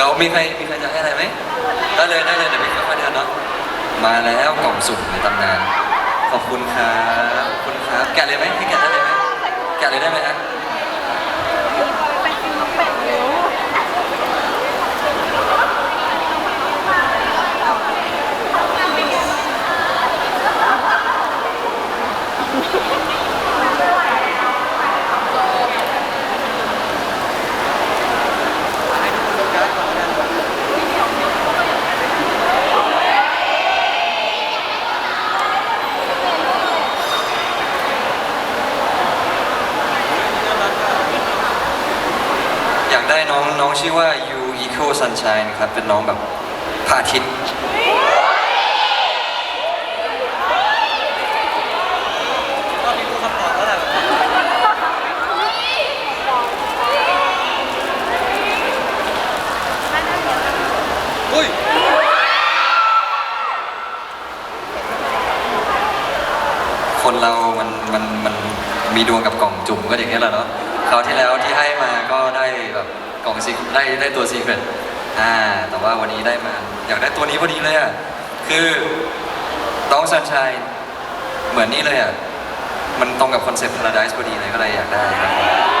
ดี๋ยวมีใครมีใครจะให้อะไรไหมได้เลยได้เลยเดี๋ยวพี่ค่อยๆเดินเนาะมาแล้วกล่องสุ่มในตำนาน ขอบคุณครับขอบคุณครับแกะเลยไหมให้แกะได้เลยไหมแกะเลยได้ไหมฮะ ไปกินนกเป็ดเร็ว อยากได้น้องน้องชื่อว่า You Eco Sunshine ครับ เป็นน้องแบบพระอาทิตย์ก็มีผู้คำตอบแล้วแหละอุ้ยคนเรามันมันมันมีดวงกับกล่องจุ่มก็อย่างนี้ยแหละเนาะคราวที่แล้วที่ให้มาก็ได้ แบบกล่องซีได้ได้ตัวซีเครตอ่าแต่ว่าวันนี้ได้มา อยากได้ตัวนี้พอดีเลยอะคือน้องสันชัยเหมือนนี่เลยอะมันตรงกับคอนเซ็ปต์ Paradise พอดีเลยก็เลยอยากได้ครับ